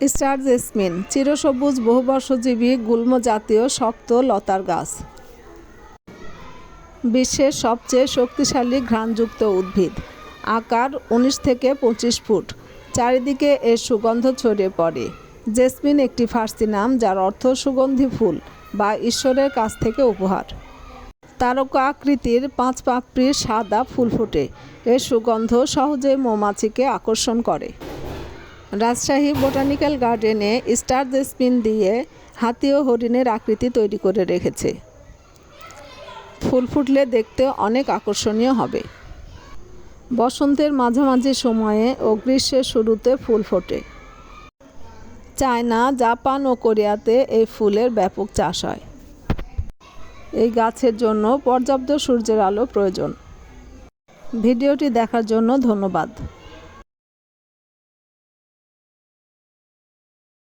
Star jasmine, চিরসবুজ বহুবর্ষজীবী গুল্ম জাতীয় শক্ত লতার গাছ। বিশ্বের সবচেয়ে শক্তিশালী ঘ্রাণযুক্ত উদ্ভিদ। আকার উনিশ থেকে পঁচিশ ফুট। চারিদিকে এর সুগন্ধ ছড়িয়ে পড়ে। জেসমিন একটি ফার্সি নাম যার অর্থ সুগন্ধি ফুল বা ঈশ্বরের কাছ থেকে উপহার। তারকা আকৃতির পাঁচ পাপড়ির সাদা ফুল ফোটে। এর সুগন্ধ সহজে মৌমাছিকে আকর্ষণ করে। রাজশাহী বোটানিক্যাল গার্ডেনে স্টার জেসমিন দিয়ে হাতি ও হরিণের আকৃতি তৈরি করে রেখেছে। ফুল ফুটলে দেখতে অনেক আকর্ষণীয় হবে। বসন্তের মাঝামাঝি সময়ে ও গ্রীষ্মের শুরুতে ফুল ফোটে। চায়না, জাপান ও কোরিয়াতে এই ফুলের ব্যাপক চাষ হয়। এই গাছের জন্য পর্যাপ্ত সূর্যের আলো প্রয়োজন। ভিডিওটি দেখার জন্য ধন্যবাদ।